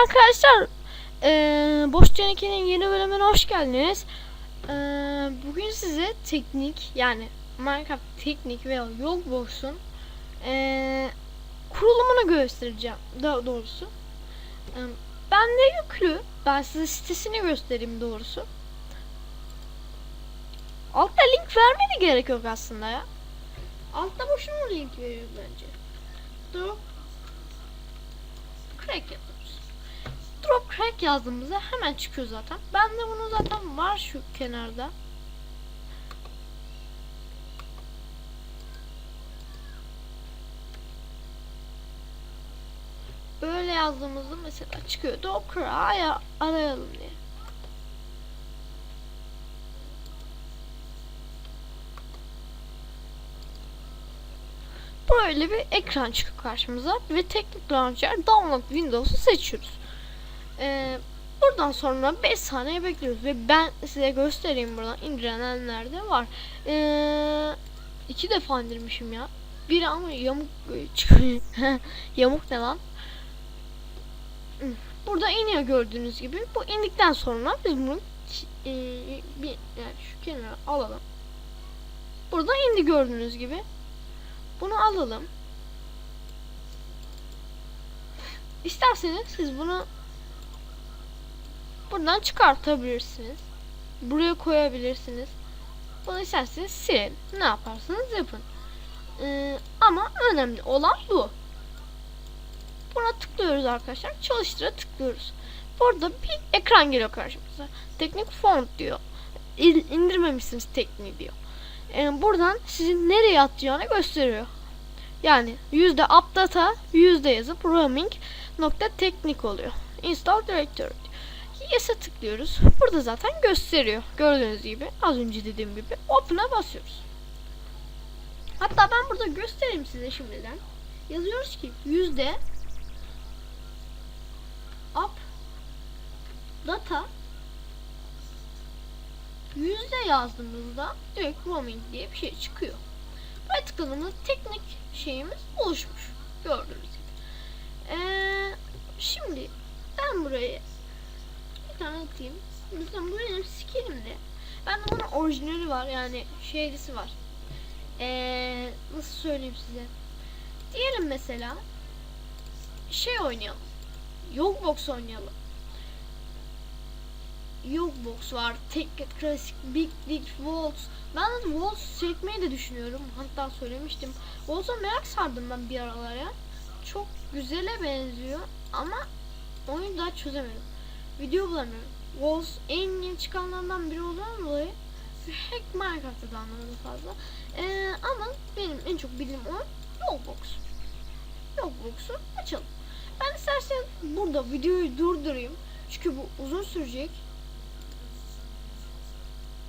arkadaşlar. Ee, Boş Teneke'nin yeni bölümüne hoş geldiniz. Ee, bugün size teknik yani Minecraft teknik veya Yolbox'un ee, kurulumunu göstereceğim. Daha doğrusu. Ee, ben de yüklü. Ben size sitesini göstereyim doğrusu. Altta link vermeye gerek yok aslında ya. Altta boşuna link veriyor bence. Drop crack yapıyoruz. Crack yazdığımızda hemen çıkıyor zaten. Ben de bunu zaten var şu kenarda. Böyle yazdığımızda mesela çıkıyor. Crack arayalım diye. Böyle bir ekran çıkıyor karşımıza ve teknik launcher download Windows'u seçiyoruz. Ee, buradan sonra 5 saniye bekliyoruz ve ben size göstereyim buradan indirenenler de var. Ee, iki defa indirmişim ya. Biri ama yamuk çıkıyor. yamuk ne lan? Burada iniyor gördüğünüz gibi. Bu indikten sonra biz bunu e, bir yani şu kenara alalım. Burada indi gördüğünüz gibi. Bunu alalım. İsterseniz siz bunu buradan çıkartabilirsiniz. Buraya koyabilirsiniz. Bunu isterseniz silin. Ne yaparsanız yapın. Ee, ama önemli olan bu. Buna tıklıyoruz arkadaşlar. Çalıştıra tıklıyoruz. Burada bir ekran geliyor karşımıza. Teknik font diyor. İ- indirmemişsiniz tekniği diyor. Ee, buradan sizin nereye atacağını gösteriyor. Yani yüzde updata yüzde yazıp roaming nokta teknik oluyor. Install directory. Yes'e tıklıyoruz. Burada zaten gösteriyor. Gördüğünüz gibi az önce dediğim gibi open'a basıyoruz. Hatta ben burada göstereyim size şimdiden. Yazıyoruz ki yüzde up data yüzde yazdığımızda direkt roaming diye bir şey çıkıyor. Buraya tıkladığımızda teknik şeyimiz oluşmuş. Gördüğünüz gibi. Ee, şimdi ben buraya bir tane atayım. Mesela bu benim skillimde. Ben de bunun orijinali var yani şeylisi var. Ee, nasıl söyleyeyim size? Diyelim mesela şey oynayalım. Yogbox oynayalım. Yogbox var. Tekken Classic, Big Dig, Waltz. Ben de Waltz çekmeyi de düşünüyorum. Hatta söylemiştim. Waltz'a merak sardım ben bir aralar ya. Çok güzele benziyor ama oyunu daha çözemedim. Video bulamıyorum. Waltz en yeni çıkanlardan biri olduğundan dolayı Hack Minecraft'ta da anlamadım fazla. Ee, ama benim en çok bildiğim oyun Yogbox. Yogbox'u açalım. Ben isterseniz burada videoyu durdurayım. Çünkü bu uzun sürecek.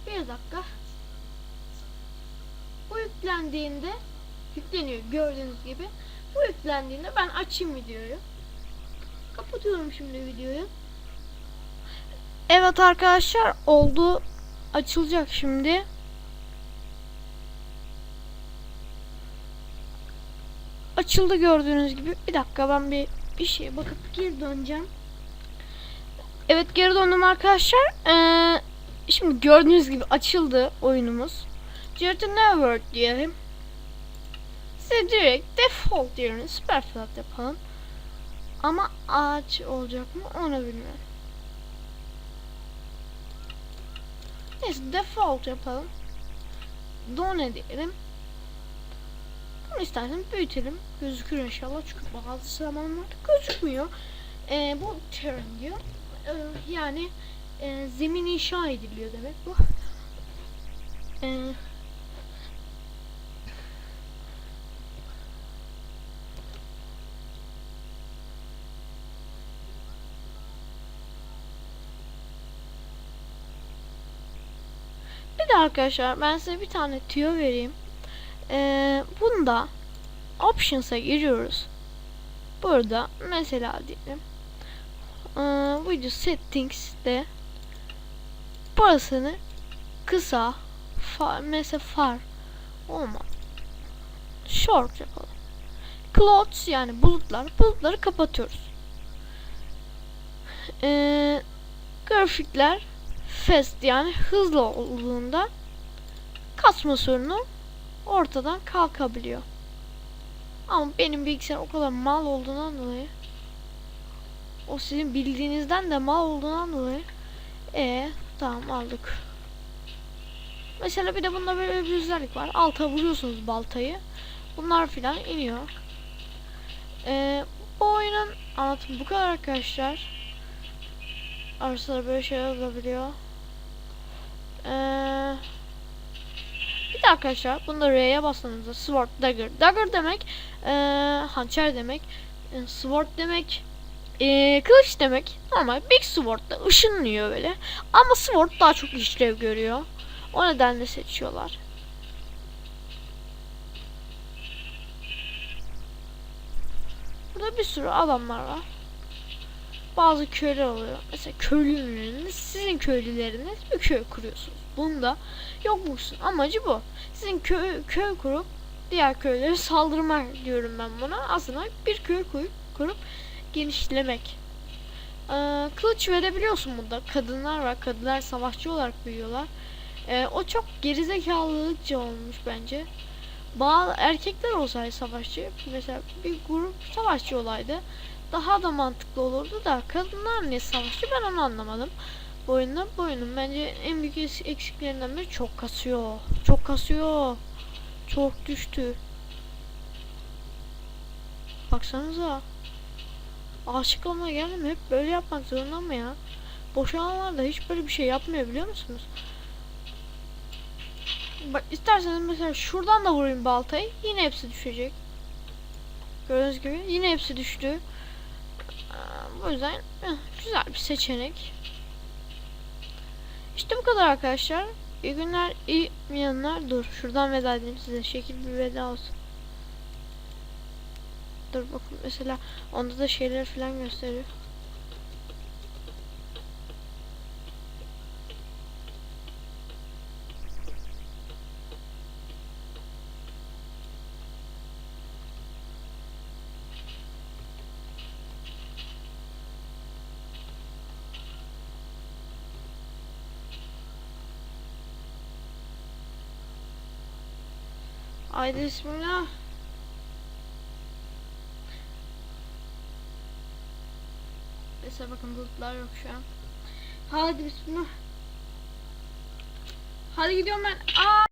Bir dakika. Bu yüklendiğinde yükleniyor gördüğünüz gibi. Bu yüklendiğinde ben açayım videoyu. Kapatıyorum şimdi videoyu. Evet arkadaşlar oldu. Açılacak şimdi. Açıldı gördüğünüz gibi. Bir dakika ben bir bir şeye bakıp geri döneceğim. Evet geri döndüm arkadaşlar. Ee, şimdi gördüğünüz gibi açıldı oyunumuz. Jared Never diyelim. Size direkt default yerine superflat yapalım. Ama ağaç olacak mı onu bilmiyorum. Neyse default yapalım. Done diyelim. Bunu istersen büyütelim. Gözükür inşallah çünkü bazı zamanlarda gözükmüyor. Ee, bu terrain diyor. Ee, yani e, zemin inşa ediliyor demek bu. Ee, De arkadaşlar ben size bir tane tüyo vereyim. Ee, bunda options'a giriyoruz. Burada mesela diyelim ee, video settings'te burasını kısa far, mesela far olmaz. Short yapalım. Clouds yani bulutlar. Bulutları kapatıyoruz. Ee, grafikler fast yani hızlı olduğunda kasma sorunu ortadan kalkabiliyor. Ama benim bilgisayar o kadar mal olduğundan dolayı o sizin bildiğinizden de mal olduğundan dolayı e tamam aldık. Mesela bir de bunda böyle bir özellik var. Alta vuruyorsunuz baltayı. Bunlar filan iniyor. Ee, bu oyunun anlatımı bu kadar arkadaşlar. Arasında böyle şeyler olabiliyor. Ee, bir de arkadaşlar bunda R'ye bastığınızda sword dagger. Dagger demek ee, hançer demek. E, sword demek ee, kılıç demek. Normal big sword'da ışınlıyor böyle. Ama sword daha çok işlev görüyor. O nedenle seçiyorlar. Burada bir sürü adamlar var. Bazı köyler oluyor. Mesela köylüleriniz, sizin köylüleriniz bir köy kuruyorsunuz. Bunda yokmuşsun. Amacı bu. Sizin köy, köy kurup diğer köylere saldırmak diyorum ben buna. Aslında bir köy kurup, kurup genişlemek. Ee, kılıç verebiliyorsun bunda. Kadınlar var. Kadınlar savaşçı olarak büyüyorlar. Ee, o çok gerizekalılıkça olmuş bence. Bazı erkekler olsaydı savaşçı, mesela bir grup savaşçı olaydı daha da mantıklı olurdu da kadınlar niye savaşçı ben onu anlamadım. Bu oyunda bu oyunun bence en büyük eks- eksiklerinden biri çok kasıyor. Çok kasıyor. Çok düştü. Baksanıza. Aşık olmaya geldim hep böyle yapmak zorunda mı ya? Boşananlar da hiç böyle bir şey yapmıyor biliyor musunuz? Bak isterseniz mesela şuradan da vurayım baltayı. Yine hepsi düşecek. Gördüğünüz gibi yine hepsi düştü. Bu yüzden eh, güzel bir seçenek. İşte bu kadar arkadaşlar. İyi günler, iyi yanlar. Dur şuradan veda edeyim size. Şekil bir veda olsun. Dur bakın mesela onda da şeyler falan gösteriyor. Haydi bismillah. Mesela bakın bulutlar yok şu an. Hadi bismillah. Hadi gidiyorum ben. Aa!